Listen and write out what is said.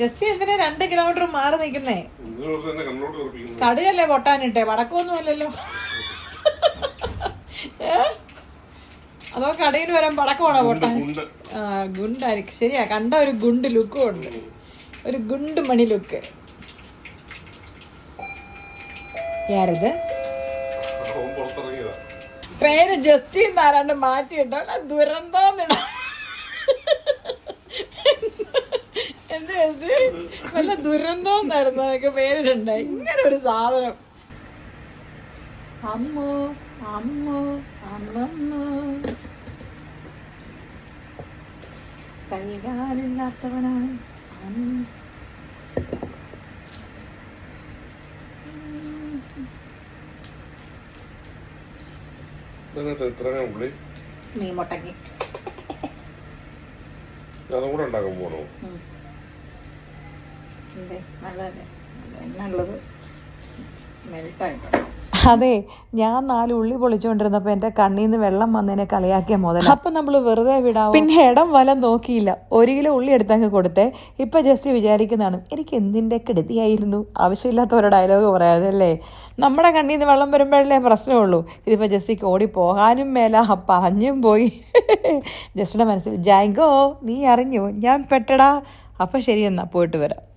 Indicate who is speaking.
Speaker 1: Just എന്തിനാ രണ്ട് kilometre മാറി നിൽക്കുന്നേ? കടുകല്ലേ പൊട്ടാനിട്ടെ? വടക്കൊന്നും അല്ലല്ലോ അതോ കടയിൽ വരാൻ പടക്കമാണോ പൊട്ടാൻ? ആ ഗുണ്ടായിരിക്കും. ശരിയാ കണ്ട ഒരു ഗുണ്ട് ലുക്കും ഉണ്ട്. ഒരു ഗുണ്ട് മണി ലുക്ക് യാരത് പേര് ജസ്റ്റിൻ ആരാണ്ട് മാറ്റിയിട്ടോ? ദുരന്തം എന്ത് നല്ല ദുരന്തം എന്നായിരുന്നു എനിക്ക് പേരിട്ടുണ്ടായി ഇങ്ങനെ ഒരു സാധനം. അമ്മോ അമ്മോ അമ്മമ്മോ. കൈകാലില്ലാത്തവനാണ് മീൻ മുട്ടങ്ങി
Speaker 2: അതും കൂടെ ഉണ്ടാക്കാൻ പോണോ?
Speaker 1: എന്നുള്ളത്
Speaker 3: അതെ ഞാൻ നാല് ഉള്ളി പൊളിച്ചുകൊണ്ടിരുന്നപ്പോൾ എന്റെ കണ്ണിൽ നിന്ന് വെള്ളം വന്നതിനെ കളിയാക്കിയ മുതൽ അപ്പം നമ്മൾ വെറുതെ വിടാം പിന്നെ ഇടം വലം നോക്കിയില്ല. ഒരു കിലോ ഉള്ളി എടുത്തങ്ങ് കൊടുത്തേ. ഇപ്പം ജസ്റ്റ് വിചാരിക്കുന്നതാണ് എനിക്ക് എന്തിന്റെ കെടുതിയായിരുന്നു? ആവശ്യമില്ലാത്ത ഒരു ഡയലോഗ് പറയാതല്ലേ? നമ്മുടെ കണ്ണിൽ നിന്ന് വെള്ളം വരുമ്പോഴല്ലേ പ്രശ്നമുള്ളൂ. ഇതിപ്പോ ജസ്റ്റിക്ക് ഓടി പോകാനും മേല പറഞ്ഞും പോയി. ജസ്റ്റിന്റെ മനസ്സിൽ ജാങ്കോ നീ അറിഞ്ഞു? ഞാൻ പെട്ടടാ. അപ്പം ശരി എന്നാ പോയിട്ട് വരാം.